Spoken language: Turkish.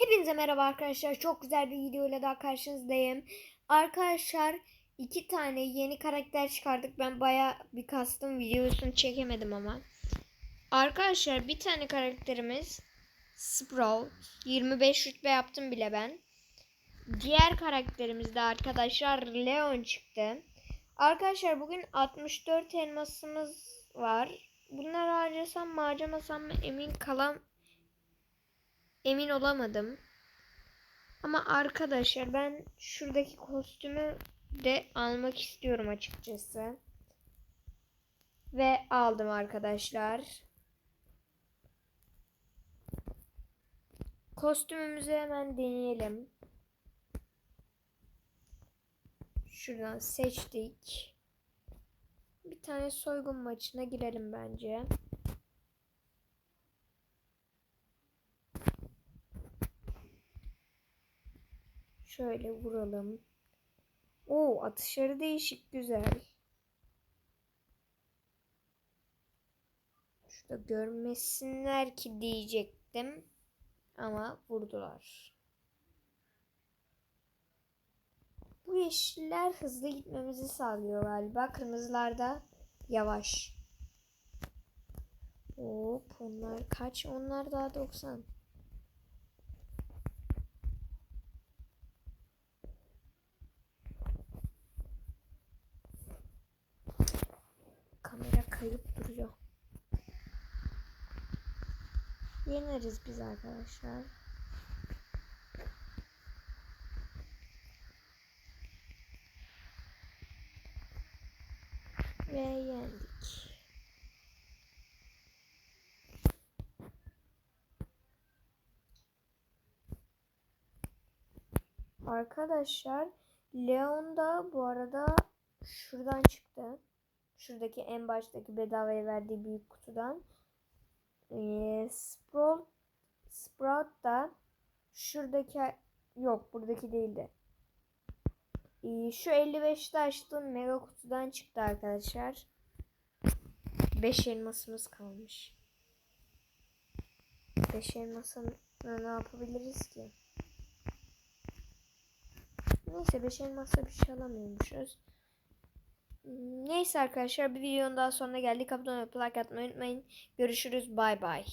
Hepinize merhaba arkadaşlar. Çok güzel bir videoyla daha karşınızdayım. Arkadaşlar iki tane yeni karakter çıkardık. Ben baya bir kastım videosunu çekemedim ama. Arkadaşlar bir tane karakterimiz Sprout. 25 rütbe yaptım bile ben. Diğer karakterimiz de arkadaşlar Leon çıktı. Arkadaşlar bugün 64 elmasımız var. Bunları harcasam mı harcamasam emin kalam emin olamadım. Ama arkadaşlar ben şuradaki kostümü de almak istiyorum açıkçası. Ve aldım arkadaşlar. Kostümümüzü hemen deneyelim. Şuradan seçtik. Bir tane soygun maçına girelim bence. Şöyle vuralım. Oo atışları değişik güzel. Şurada görmesinler ki diyecektim. Ama vurdular. Bu yeşiller hızlı gitmemizi sağlıyor galiba. Kırmızılar da yavaş. Hop onlar kaç? Onlar daha 90. kayıp duruyor. Yeneriz biz arkadaşlar. Ve yendik. Arkadaşlar Leon da bu arada şuradan çıktı. Şuradaki en baştaki bedavaya verdiği büyük kutudan. Ee, Sprout, Sprout da şuradaki yok buradaki değildi. Ee, şu 55'te açtığım mega kutudan çıktı arkadaşlar. 5 elmasımız kalmış. 5 elmasın ne yapabiliriz ki? Neyse 5 elmasla bir şey alamıyormuşuz. Neyse arkadaşlar bir videonun daha sonuna geldik. Abone olup like atmayı unutmayın. Görüşürüz. Bay bay.